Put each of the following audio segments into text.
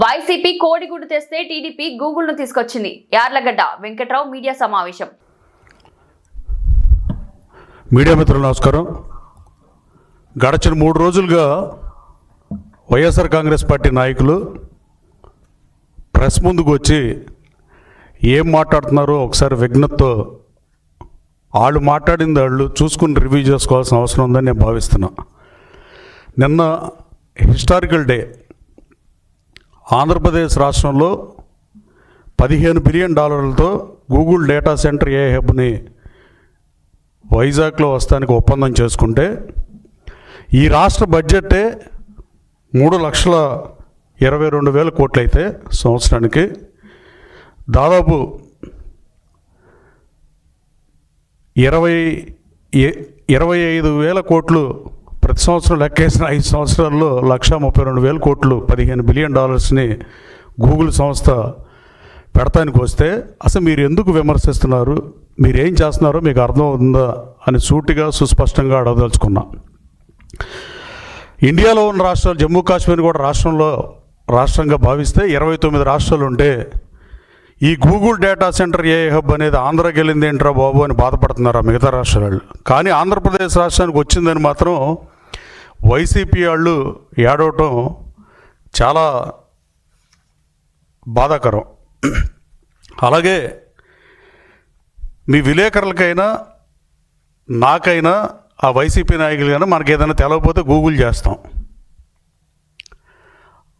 YCP కోడిగుడ్డు తెస్తే TDP గూగుల్ను తీసుకొచ్చింది. యార్లగడ్డ వెంకట్రావు మీడియా సమావేశం. మీడియా మిత్రులు నమస్కారం. గడచిన మూడు రోజులుగా వైఎస్ఆర్ కాంగ్రెస్ పార్టీ నాయకులు ప్రెస్ ముందుకు వచ్చి ఏం మాట్లాడుతున్నారో ఒకసారి విఘ్నతతో వాళ్ళు మాట్లాడింది వాళ్ళు చూసుకుని రివ్యూ చేసుకోవాల్సిన అవసరం ఉందని నేను భావిస్తున్నా. నిన్న హిస్టారికల్ డే ఆంధ్రప్రదేశ్ రాష్ట్రంలో పదిహేను బిలియన్ డాలర్లతో గూగుల్ డేటా సెంటర్ ఏ హబ్ని వైజాగ్లో వస్తానికి ఒప్పందం చేసుకుంటే ఈ రాష్ట్ర బడ్జెటే మూడు లక్షల ఇరవై రెండు వేల కోట్లు అయితే సంవత్సరానికి. దాదాపు ఇరవై ఇరవై ఐదు వేల కోట్లు ప్రతి సంవత్సరం లెక్కేసిన ఐదు సంవత్సరాల్లో లక్ష ముప్పై రెండు వేల కోట్లు పదిహేను బిలియన్ డాలర్స్ని గూగుల్ సంస్థ పెడతానికి వస్తే అసలు మీరు ఎందుకు విమర్శిస్తున్నారు? మీరు ఏం చేస్తున్నారో మీకు అర్థం అవుతుందా అని సూటిగా సుస్పష్టంగా అడగదలుచుకున్నా. ఇండియాలో ఉన్న రాష్ట్రాలు జమ్మూ కాశ్మీర్ కూడా రాష్ట్రంలో రాష్ట్రంగా భావిస్తే ఇరవై తొమ్మిది రాష్ట్రాలు ఉంటే ఈ Google data centre a hub అనేది ఆంధ్రాకి వెళ్ళింది ఏంట్రా బాబు అని బాధపడుతున్నారు మిగతా రాష్ట్రాలు? కానీ ఆంధ్రప్రదేశ్ రాష్ట్రానికి వచ్చిందని మాత్రం వైసీపీ వాళ్ళు ఏడవటం చాలా బాధాకరం. అలాగే మీ విలేకరులకైనా నాకైనా ఆ వైసీపీ నాయకులైనా మనకి ఏదైనా తెలవకపోతే గూగుల్ చేస్తాం.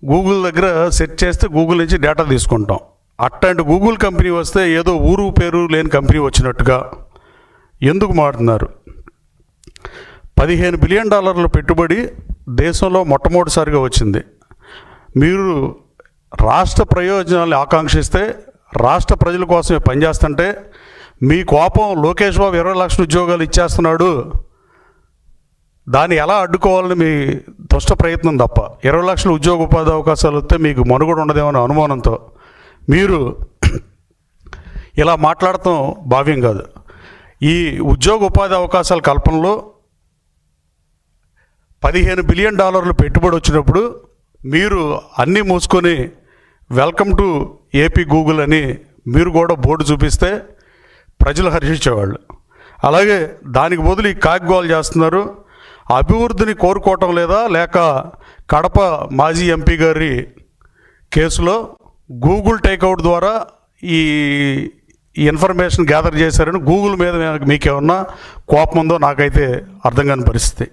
గూగుల్ దగ్గర సెర్చ్ చేస్తే గూగుల్ నుంచి డేటా తీసుకుంటాం. అట్లాంటి గూగుల్ కంపెనీ వస్తే ఏదో ఊరు పేరు లేని కంపెనీ వచ్చినట్టుగా ఎందుకు మాడుతున్నారు పదిహేను బిలియన్ డాలర్ల పెట్టుబడి దేశంలో మొట్టమొదటిసారిగా వచ్చింది. మీరు రాష్ట్ర ప్రయోజనాలు ఆకాంక్షిస్తే రాష్ట్ర ప్రజల కోసమే పనిచేస్తుంటే మీ కోపం లోకేష్ బాబు ఇరవై లక్షల ఉద్యోగాలు ఇచ్చేస్తున్నాడు. దాన్ని ఎలా అడ్డుకోవాలని మీ దుష్ట ప్రయత్నం తప్ప ఇరవై లక్షల ఉద్యోగ ఉపాధి అవకాశాలు వస్తే మీకు మనుగడ ఉండదేమో అనుమానంతో మీరు ఇలా మాట్లాడటం భావ్యం కాదు. ఈ ఉద్యోగ ఉపాధి అవకాశాల కల్పనలో పదిహేను బిలియన్ డాలర్లు పెట్టుబడి వచ్చినప్పుడు మీరు అన్నీ మూసుకొని వెల్కమ్ టు ఏపీ గూగుల్ అని మీరు కూడా బోర్డు చూపిస్తే ప్రజలు హర్షించేవాళ్ళు. అలాగే దానికి బదులు ఈ కాగ్గోలు చేస్తున్నారు. అభివృద్ధిని కోరుకోవటం లేదా లేక కడప మాజీ ఎంపీ గారి కేసులో గూగుల్ టేక్అవుట్ ద్వారా ఈ ఈ ఇన్ఫర్మేషన్ గ్యాదర్ చేశారని గూగుల్ మీద మీకేమన్నా కోపం ఉందో నాకైతే అర్థం కాని పరిస్థితి.